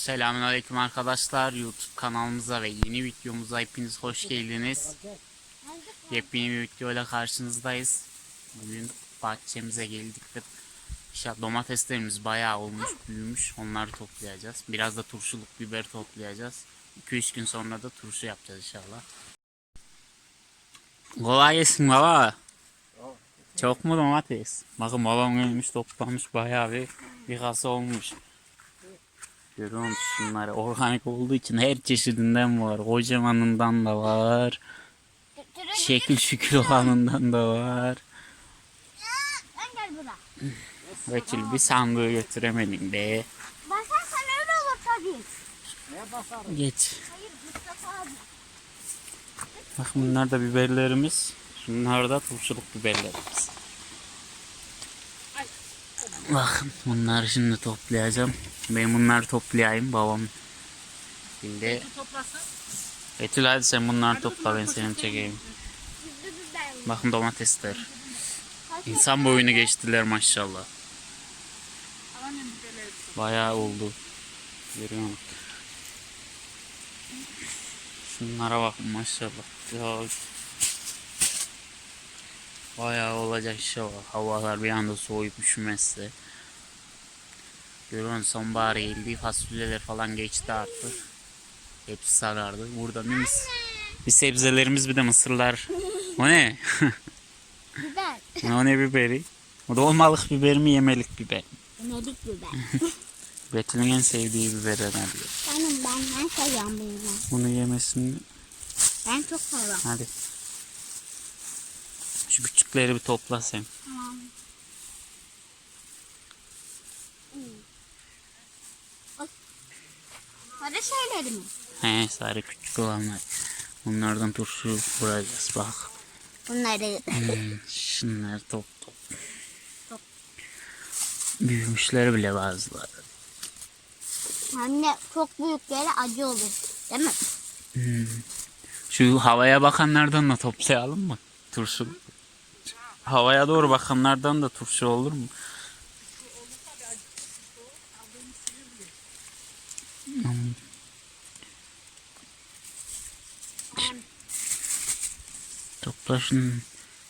Selamünaleyküm arkadaşlar. YouTube kanalımıza ve yeni videomuza hepiniz hoş geldiniz. Yepyeni bir videoyla karşınızdayız. Bugün bahçemize geldik ve işte domateslerimiz bayağı olmuş, büyümüş. Onları toplayacağız. Biraz da turşuluk biber toplayacağız. 2-3 gün sonra da turşu yapacağız inşallah. Kolay gelsin baba. Çok mu domates? Bakın babam gelmiş toplamış bayağı bir, bir kasa olmuş. Görüyor musun şunları? Organik olduğu için her çeşidinden var. Kocamanından da var. Şekil şükür olanından da var. Vekil bir sandığı götüremedim be. Basarsan öyle olur tabii. Geç. Bak bunlar da biberlerimiz. Şunlar da turşuluk biberlerimiz. Bakın bunları şimdi toplayacağım. Ben bunları toplayayım babam. Şimdi Betül hadi sen bunları topla ben seni çekeyim. Bakın domatesler. İnsan boyunu geçtiler maşallah. Bayağı oldu. Görüyor musun? Şunlara bakın maşallah. Ya. Bayağı olacak inşallah. Havalar bir anda soğuyup üşümezse. Musun? Sonbahar geldi. Fasulyeler falan geçti artık. Hepsi sarardı. Burada mis- bir sebzelerimiz bir de mısırlar. O ne? Biber. o ne biberi? O dolmalık biber mi yemelik biber mi? Yemedik biber. Betül'ün en sevdiği biber herhalde. Benim ben ben seviyorum bunu. Bunu yemesini Ben çok seviyorum. hadi. Şu küçükleri bir topla sen. Tamam. Para şeyleri mi? He sarı küçük olanlar. Bunlardan turşu vuracağız bak. Bunları Hmm, şunları top top. Top. Büyümüşler bile bazıları. anne çok büyükleri acı olur. Değil mi? Şu havaya bakanlardan da toplayalım mı? Turşu. Havaya doğru bakanlardan da turşu olur mu? Topla şunu.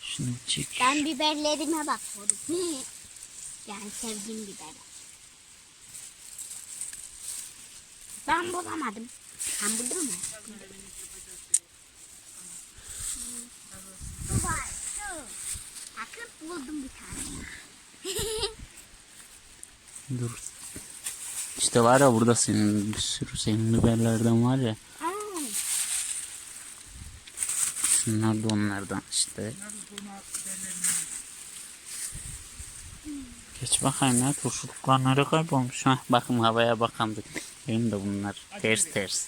Şunu çek. Ben biberlerime bakıyorum. yani sevdiğim biber. Ben bulamadım. Sen buldun mu? Bu var. Şu. Bakın buldum bir tane. Dur. İşte var ya burada senin bir sürü senin biberlerden var ya. Aa, Şunlar da onlardan işte. Geç bakayım ya turşuluklar nereye kaybolmuş. Hah, bakın havaya bakandık. Benim de bunlar ters ters.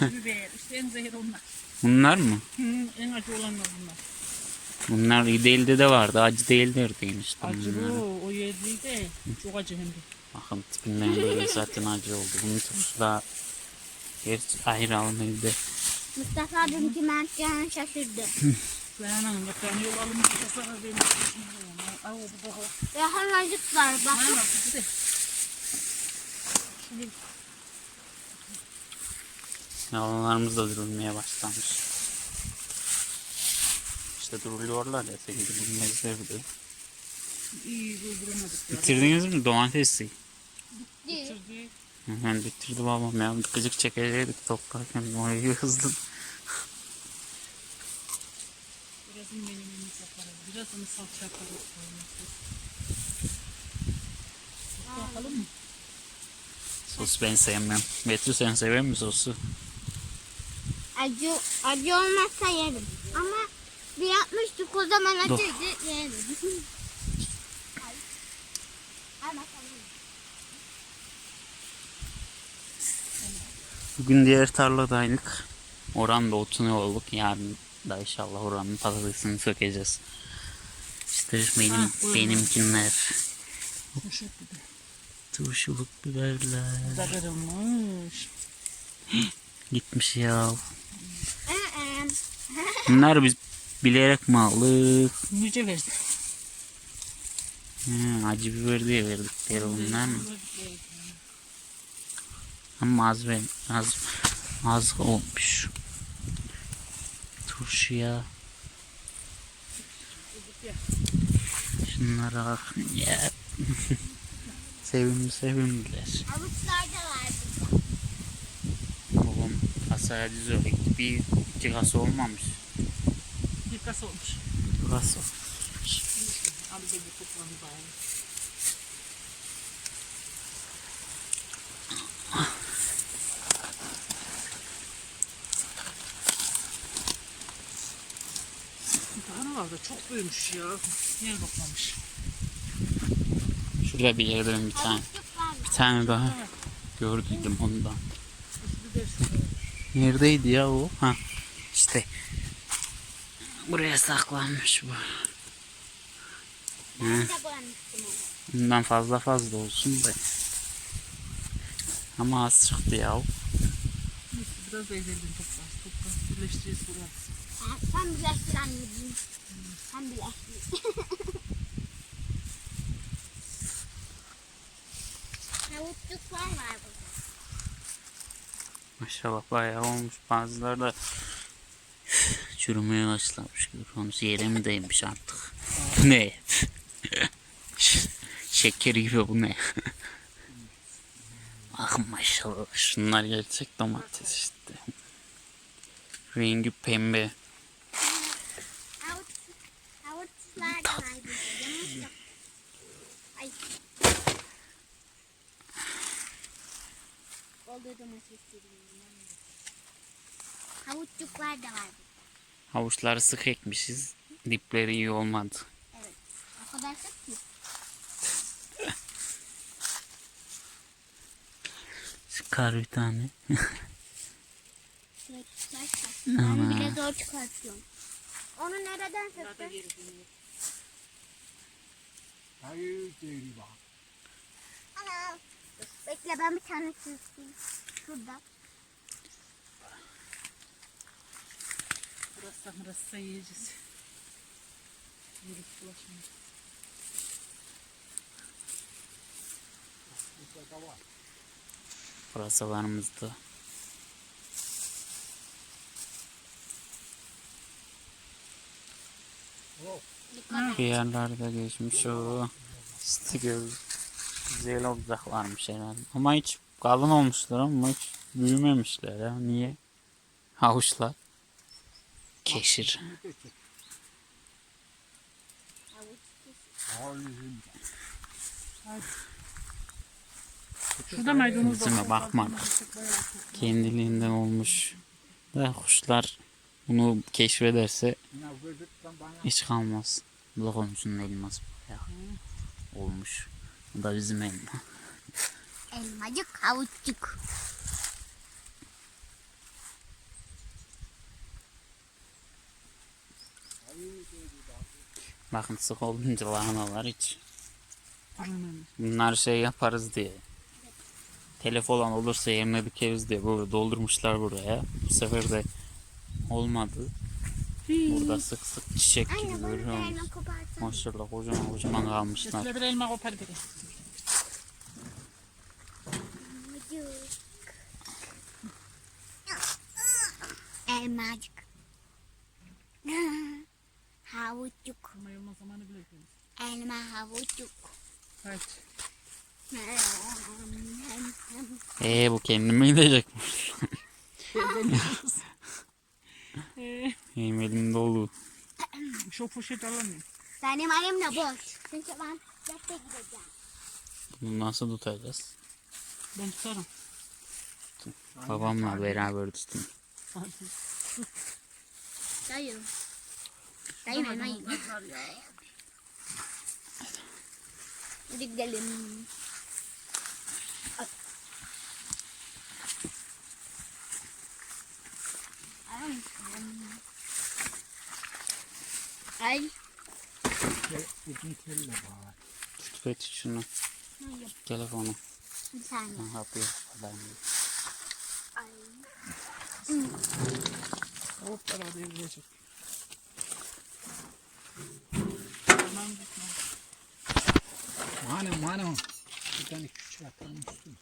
Acı biber, işte en zehir onlar. Bunlar mı? Hı, en acı olanlar bunlar. Bunlar iyi değildi de vardı. Acı değildir deyin işte Acı bunlar. o, o yediği de çok acı hem de. Bakın tipinden böyle zaten acı oldu. Bunun turşusu da Gerçi ayrı alın evde. Mustafa dünkü mertken şaşırdı. Ben anam yaprağını yol alın, sana benim. Ay o bu baba. Ve halacıklar Ha bakın. bak Yalanlarımız da durulmaya başlamış. İşte duruluyorlar ya bilmezler de. iyi durduramadık. ya. Bitirdiniz mi domatesi? Bitirdi. Hemen bitirdi babam ya. Gıcık çekecektik toplarken orayı hızlı. Birazını benim elimi yaparız. Birazını salça yaparız. Bakalım mı? Sos ben sevmem. Betül sen sever misin sosu? Acı, acı olmazsa yerim. Ama bir yapmıştık o zaman acıydı yerim. Ay. Al bakalım. Bugün diğer tarladaydık. Oran da otunu olduk. Yarın da inşallah oranın patatesini sökeceğiz. İşte benim Ha, buyurun. benimkinler. Turşuluk biberler. Da kırılmış. Gitmiş ya. Bunlar biz bilerek mi aldık? Müce verdi. He, acı biber diye verdikleri bunlar mı? Ama az ben az az olmuş. Turşuya Şunlara bak ya. sevimli sevimliler. Havuçlar da var burada. Babam kasaya gitti. Bir iki kasa olmamış. Bir kasa olmuş. Kasa. Abi de bir toplanı bari. Vardı çok büyümüş ya. Niye toplamış? Şurada bir yerden bir tane. Bir tane daha gördüydüm ondan. Neredeydi ya o? Ha. İşte. Buraya saklanmış bu. Ben onu. Bundan fazla fazla olsun da. Ama az çıktı ya. Neyse, biraz da ezildim toplar. Toplar birleştiririz buraya. Sen, sen birleştir anneciğim. Birleştir. Havuçluklar var burada. Maşallah bayağı olmuş. Bazıları da çürümeye başlamış. Görüyorsunuz yere mi değmiş artık? Bu ne? Şeker gibi bu ne? ah maşallah. Şunlar gerçek domates işte. Rengi pembe. Havuç, havuçlar da var burada. Yanlış yok. Ay. Oldu domatesleri. Havuçluklar da var. Havuçları sık ekmişiz. Dipleri iyi olmadı. Evet. O kadar sık ki. Çıkar bir tane. Ben bile zor çıkartıyorum. Onu nereden sıktın? Hayır değil bak. Ana. Bekle ben bir tane çizeyim. Şurada. Burası burası yiyeceğiz. Yürüp bulaşmayın. Pırasalarımızda. Dikkat Bir yerlerde geçmiş o. İşte gör. Güzel olacaklarmış herhalde. Ama hiç kalın olmuşlar ama hiç büyümemişler ya. Niye? Havuçlar. Keşir. Şurada maydanoz Yüzüme var. bakma. Kendiliğinden olmuş. Da kuşlar bunu keşfederse hiç kalmaz. Bu da komşunun elması bayağı olmuş. Bu da bizim elma. Elmacık havuççuk. Bakın sık olunca lahanalar hiç. Bunlar şey yaparız diye. Telef olan olursa yerine dikeriz diye böyle doldurmuşlar buraya. Bu sefer de olmadı. Burada sık sık çiçek gibi görüyor elma musun? Maşallah kocaman kocaman kalmışlar. Üstüne bir elma kopar biri. Havucuk. Elmacık. Havuççuk. Ama yılma zamanı bile. Elma havuççuk. Haydi. Eee bu kendime gidecek. Eee, Benim elim dolu. şu poşet alamıyorum. Benim elim de boş. Çünkü ben defte gideceğim. Bunu nasıl tutacağız? Ben tutarım. Babamla beraber tutun. Dayı. Dayı. Var ya. Hadi gidelim. Ay. Ay. Tut şunu. Hayır, Telefonu. Bir saniye. Ha, yapıyor. Adam. Ay. Hop beraber yiyecek. Tamam gitme. Mane mane. Bir tane küçük atalım üstüne.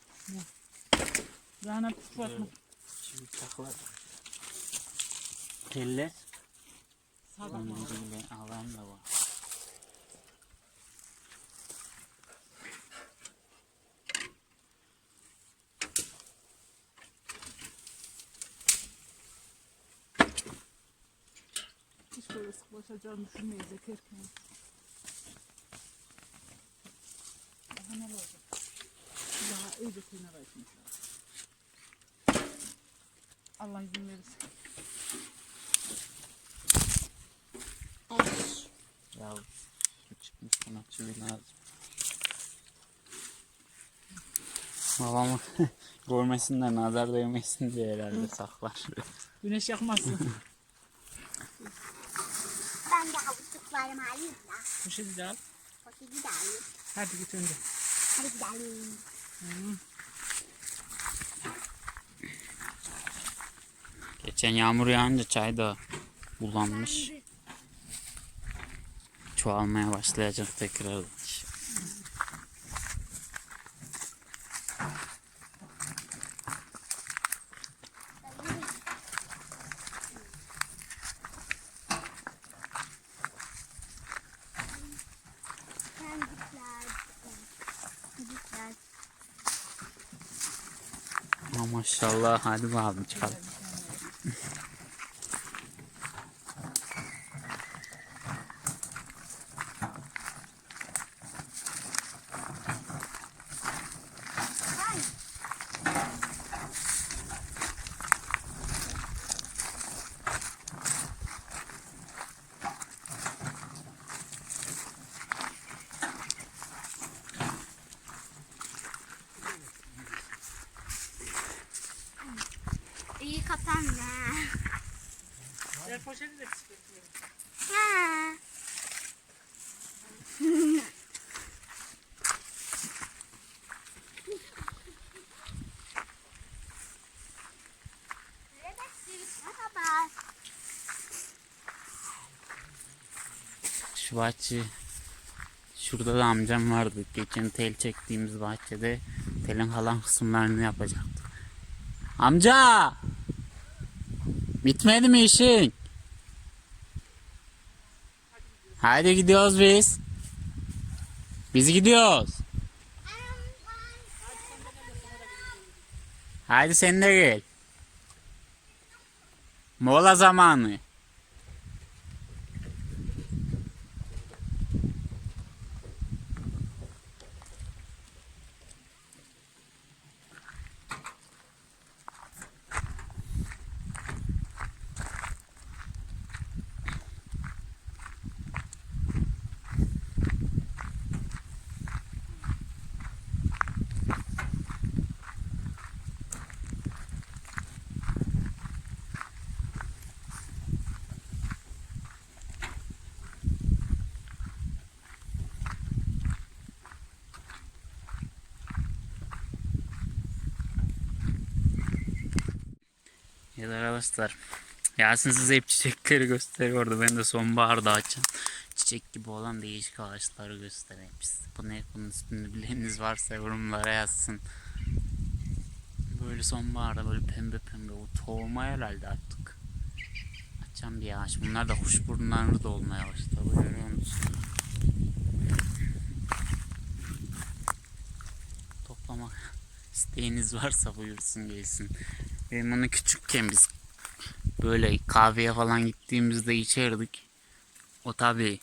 Yani püf atma. Şimdi taklar. Teller. Gibi alan da var. Hiç böyle sıklaşacağını düşünmeyiz ekerken. Allah izin verirse. Ya çıkmış buna çivi lazım. Babamı görmesinler nazar değmesin diye herhalde saklar. Güneş yakmasın. Ben de havuçluklarımı alayım da. Poşeti de alayım. Hadi git önce. Hadi gidelim. Geçen yağmur yağınca çay da bulanmış. Çoğalmaya başlayacak tekrar. Maşallah hadi bakalım çıkalım. İyi kapandı. Ver poşeti de çıkartıyorum. Ha. Merhaba. Bahçe şurada da amcam vardı. Geçen tel çektiğimiz bahçede telin kalan kısımlarını yapacaktı. Amca! Bitmedi mi işin? Hadi gidiyoruz biz. Biz gidiyoruz. Hadi sen de gel. Mola zamanı. Evet arkadaşlar. Yasin size hep çiçekleri gösteriyordu. Ben de sonbaharda açan çiçek gibi olan değişik ağaçları göstereyim size. Bu ne? Bunun ismini bileniniz varsa yorumlara yazsın. Böyle sonbaharda böyle pembe pembe o tohuma herhalde artık. Açan bir ağaç. Bunlar da kuşburunları da olmaya başladı. Görüyor musunuz? Toplamak isteğiniz varsa buyursun gelsin. Benim onu küçükken biz böyle kahveye falan gittiğimizde içerdik. O tabi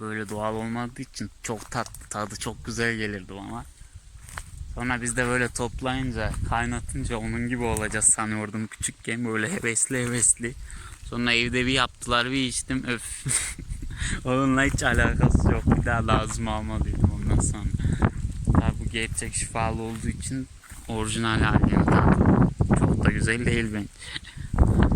böyle doğal olmadığı için çok tatlı tadı çok güzel gelirdi bana. Sonra biz de böyle toplayınca kaynatınca onun gibi olacağız sanıyordum küçükken böyle hevesli hevesli. Sonra evde bir yaptılar bir içtim öf. Onunla hiç alakası yok bir daha lazım almalıydım ondan sonra. Tabi bu gerçek şifalı olduğu için orijinal halini. Çok da güzel değil bence.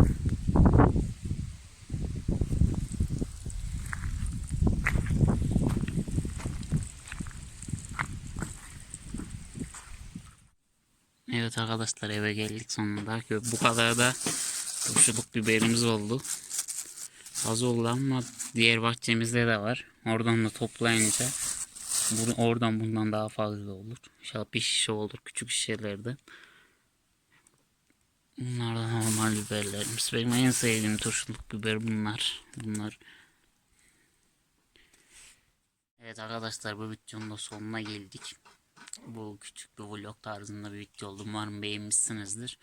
Evet arkadaşlar eve geldik sonunda. Bu kadar da turşuluk biberimiz oldu. Az oldu ama diğer bahçemizde de var. Oradan da toplayınca oradan bundan daha fazla olur. İnşallah bir şişe olur küçük şişelerde. Bunlar da normal biberlerimiz. Benim en sevdiğim turşuluk biber bunlar. Bunlar. Evet arkadaşlar bu videonun da sonuna geldik. Bu küçük bir vlog tarzında bir video oldu. Umarım beğenmişsinizdir.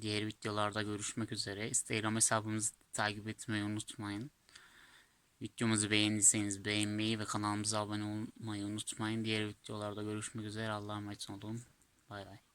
Diğer videolarda görüşmek üzere. Instagram hesabımızı takip etmeyi unutmayın. Videomuzu beğendiyseniz beğenmeyi ve kanalımıza abone olmayı unutmayın. Diğer videolarda görüşmek üzere. Allah'a emanet olun. Bay bay.